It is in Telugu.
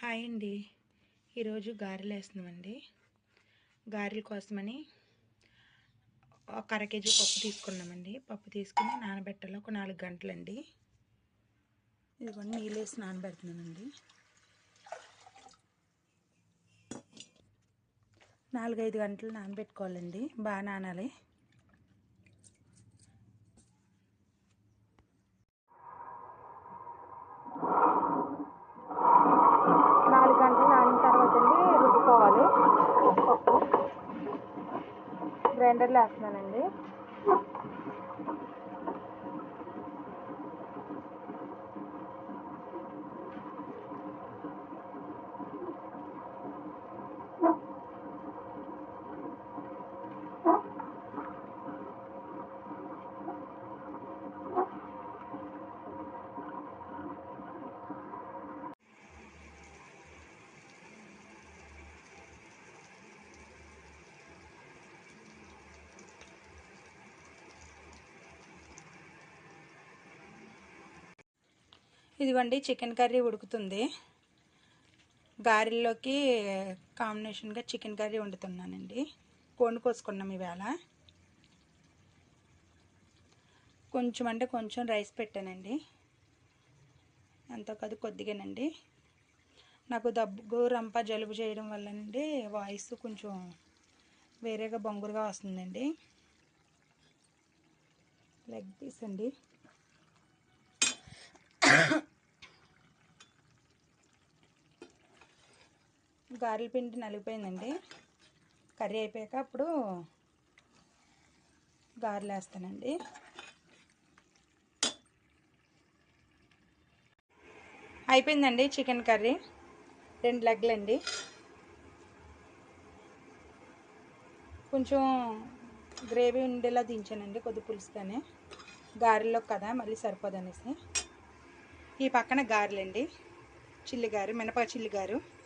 హాయ్ అండి. ఈరోజు గారెలు వేస్తున్నామండి. గారెల కోసమని ఒక అర కేజీ పప్పు తీసుకున్నామండి. పప్పు తీసుకుని నానబెట్టాలి. ఒక నాలుగు గంటలండి. ఇదిగోండి నీళ్ళు వేసి నానబెడుతున్నానండి. నాలుగైదు గంటలు నానబెట్టుకోవాలండి. బాగా నానాలి. నాలుగు గంటలు నానిన తర్వాత అండి రుబ్బుకోవాలి. పప్పు గ్రైండర్లో వేస్తున్నానండి. ఇదిగోండి చికెన్ కర్రీ ఉడుకుతుంది. గారెల్లోకి కాంబినేషన్గా చికెన్ కర్రీ వండుతున్నానండి. కోడి కోసుకున్నాం ఈవేళ కొంచెం అంటే కొంచెం రైస్ పెట్టానండి. ఎంతో కాదు కొద్దిగానండి. నాకు దగ్గు రంప జలుబు చేయడం వల్లనండి వాయిస్ కొంచెం వేరేగా బొంగురుగా వస్తుందండి. లెగ్ పీస్ అండి. గారెల పిండి నలిగిపోయిందండి. కర్రీ అయిపోయాక అప్పుడు గారెలు వేస్తానండి. అయిపోయిందండి చికెన్ కర్రీ. రెండు లెగ్లండి. కొంచెం గ్రేవీ ఉండేలా దించానండి కొద్ది పులుసుగానే. గారెల్లో కదా మళ్ళీ సరిపోదనేసి. ఈ పక్కన గారెలండి. చిల్లి గారు మినప చిల్లి గారు.